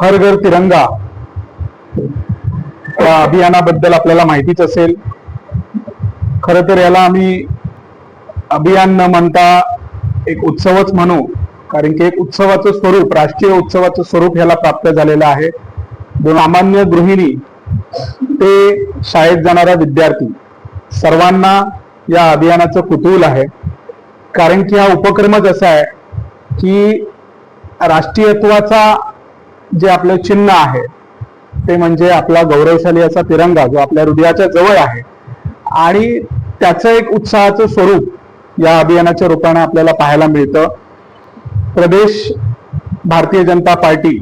हर घर तिरंगा. या अभियानाबद्दल आपल्याला माहितीच असेल. खर तर याला आम्ही अभियान न म्हणता एक उत्सवच म्हणू. कारण की एक उत्सवाचं स्वरूप राष्ट्रीय उत्सवाचं स्वरूप याला प्राप्त झालेलं आहे. जो सामान्य गृहिणी ते शाळेत जाणारा विद्यार्थी सर्वांना या अभियानाचं कुतूहल आहे. कारण की हा उपक्रमच असा आहे की राष्ट्रीयत्वाचा जे आपलं चिन्ह आहे ते म्हणजे आपला गौरवशाली असा तिरंगा जो आपल्या हृदयाच्या जवळ आहे. आणि त्याचं एक उत्साहाचं स्वरूप या अभियानाच्या रूपाने आपल्याला पाहायला मिळतं. प्रदेश भारतीय जनता पार्टी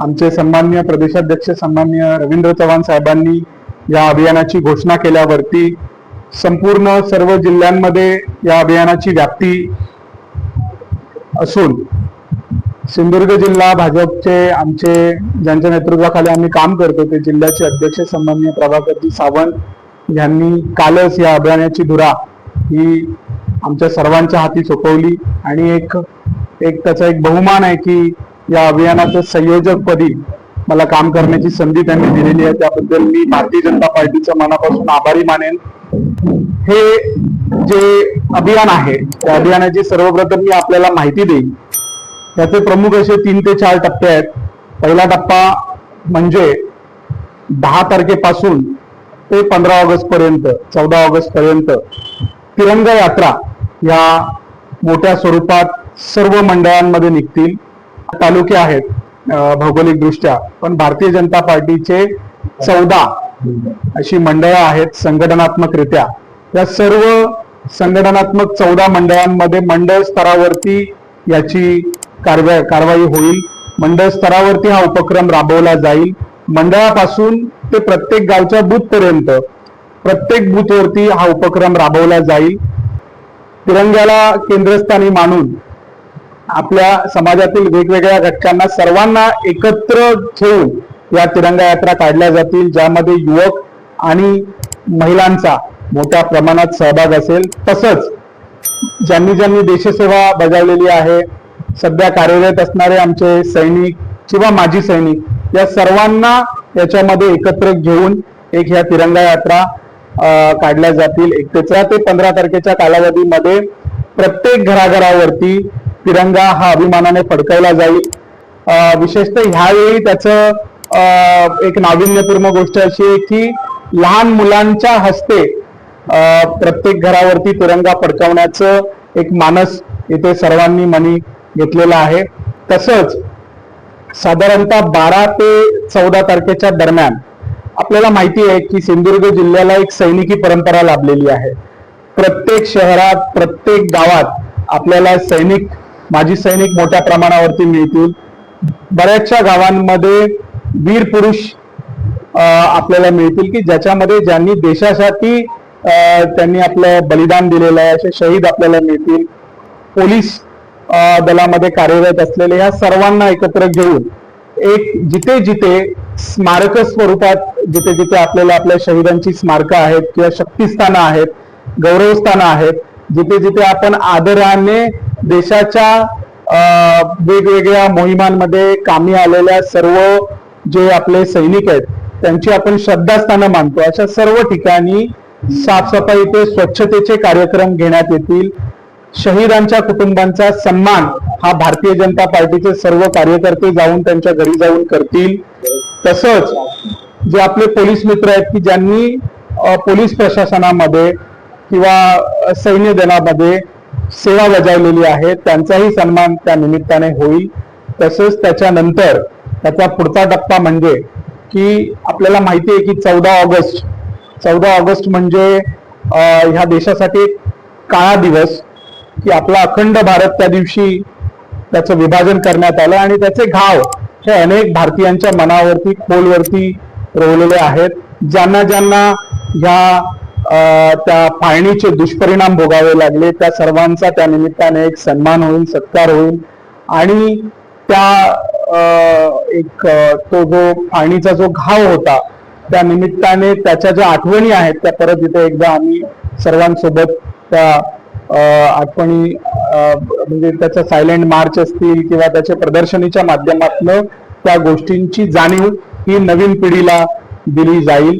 आमचे सन्मान्य प्रदेशाध्यक्ष सन्मान्य रवींद्र चव्हाण साहेबांनी या अभियानाची घोषणा केल्यावरती संपूर्ण सर्व जिल्ह्यांमध्ये या अभियानाची व्याप्ती असून सिंधुदुर्ग जिल्हा भाजपचे आमचे ज्यांच्या नेतृत्वाखाली आम्ही काम करतो ते जिल्ह्याचे अध्यक्ष सन्मान्य प्रभाकरजी सावंत यांनी कालच या अभियानाची धुरा ही आमच्या सर्वांच्या हाती सोपवली. आणि एक एक त्याचा एक बहुमान आहे की या अभियानाचं संयोजकपदी मला काम करण्याची संधी त्यांनी दिलेली आहे. त्याबद्दल मी भारतीय जनता पार्टीचं मनापासून आभारी मानेन. हे जे अभियान आहे त्या अभियानाची सर्वप्रथम मी आपल्याला माहिती देईन. त्याचे प्रमुख असे तीन ते चार टप्पे आहेत. पहिला टप्पा म्हणजे दहा तारखेपासून ते पंधरा ऑगस्ट पर्यंत चौदा ऑगस्ट पर्यंत तिरंगा यात्रा या मोठ्या स्वरूपात सर्व मंडळांमध्ये निघतील. तालुके आहेत भौगोलिक भौगोलिकदृष्ट्या पण भारतीय जनता पार्टीचे चौदा अशी मंडळं आहेत संघटनात्मकरित्या. या सर्व संघटनात्मक चौदा मंडळांमध्ये मंडळ स्तरावरती याची कारवाई कारवाई होईल. मंडळ स्तरावरती हा उपक्रम राबवला जाईल. मंडळापासून ते प्रत्येक गावच्या बूथ पर्यंत प्रत्येक बूथवरती हा उपक्रम राबवला जाईल. तिरंग्याला केंद्रस्थानी मानून आपल्या समाजातील वेगवेगळ्या घटकांना सर्वांना एकत्र ठेवून या तिरंगा यात्रा काढल्या जातील ज्यामध्ये युवक आणि महिलांचा मोठ्या प्रमाणात सहभाग असेल. तसंच ज्यांनी ज्यांनी देशसेवा बजावलेली आहे सध्या कार्यरत असणारे आमचे सैनिक किंवा माजी सैनिक या सर्वांना याच्यामध्ये एकत्र घेऊन एक ह्या तिरंगा यात्रा काढल्या जातील. एक तेरा ते पंधरा तारखेच्या कालावधीमध्ये प्रत्येक घराघरावरती तिरंगा हा अभिमानाने फडकवला जाईल. विशेषतः ह्यावेळी त्याचं एक नाविन्यपूर्ण गोष्ट अशी आहे की लहान मुलांच्या हस्ते प्रत्येक घरावरती तिरंगा फडकवण्याचं एक मानस इथे सर्वांनी मनी घेतलेला आहे. तसंच साधारणतः बारा ते चौदा तारखेच्या दरम्यान आपल्याला माहिती आहे की सिंधुदुर्ग जिल्ह्याला एक सैनिकी परंपरा लाभलेली आहे. प्रत्येक शहरात प्रत्येक गावात आपल्याला सैनिक माजी सैनिक मोठ्या प्रमाणावरती मिळतील. बऱ्याचशा गावांमध्ये वीर पुरुष आपल्याला मिळतील की ज्याच्यामध्ये ज्यांनी देशासाठी त्यांनी आपलं बलिदान दिलेलं आहे असे शहीद आपल्याला मिळतील. पोलीस दलामध्ये कार्यरत असलेले या सर्वांना एकत्र घेऊन एक जिथे जिथे स्मारक स्वरूपात जिथे जिथे आपल्याला आपल्या शहीदांची स्मारकं आहेत किंवा शक्तिस्थानं आहेत गौरवस्थानं आहेत जिथे जिथे आपण आदराने देशाच्या वेगवेगळ्या मोहिमांमध्ये कामी आलेल्या सर्व जे आपले सैनिक आहेत त्यांची आपण श्रद्धास्थानं मानतो. अशा सर्व ठिकाणी साफसफाई ते स्वच्छतेचे कार्यक्रम घेण्यात येतील. शहीदांच्या कुटुंबांचा सन्मान हा भारतीय जनता पार्टीचे सर्व कार्यकर्ते जाऊन त्यांच्या घरी जाऊन करतील. तसंच जे आपले पोलीस मित्र आहेत की ज्यांनी पोलीस प्रशासनामध्ये किंवा सैन्य दलामध्ये सेवा बजावलेली आहे त्यांचाही सन्मान त्या निमित्ताने होईल. तसंच त्याच्यानंतर त्याचा पुढचा टप्पा म्हणजे की आपल्याला माहिती आहे की चौदा ऑगस्ट चौदा ऑगस्ट म्हणजे ह्या देशासाठी काळा दिवस. की आपला अखंड भारत त्या दिवशी त्याचं विभाजन करण्यात आलं आणि त्याचे घाव हे अनेक भारतीयांच्या मनावरती खोलवरती रोवलेले आहेत. ज्यांना ज्यांना ह्या त्या फाळणीचे दुष्परिणाम भोगावे लागले त्या सर्वांचा त्या निमित्ताने एक सन्मान होईल सत्कार होईल. आणि त्या एक तो जो फाळणीचा जो घाव होता त्या निमित्ताने त्याच्या ज्या आठवणी आहेत त्या परत इथे एकदा आम्ही सर्वांसोबत त्या आठवणी म्हणजे त्याचा सायलेंट मार्च असतील किंवा त्याच्या प्रदर्शनीच्या माध्यमातून त्या गोष्टींची जाणीव ही नवीन पिढीला दिली जाईल.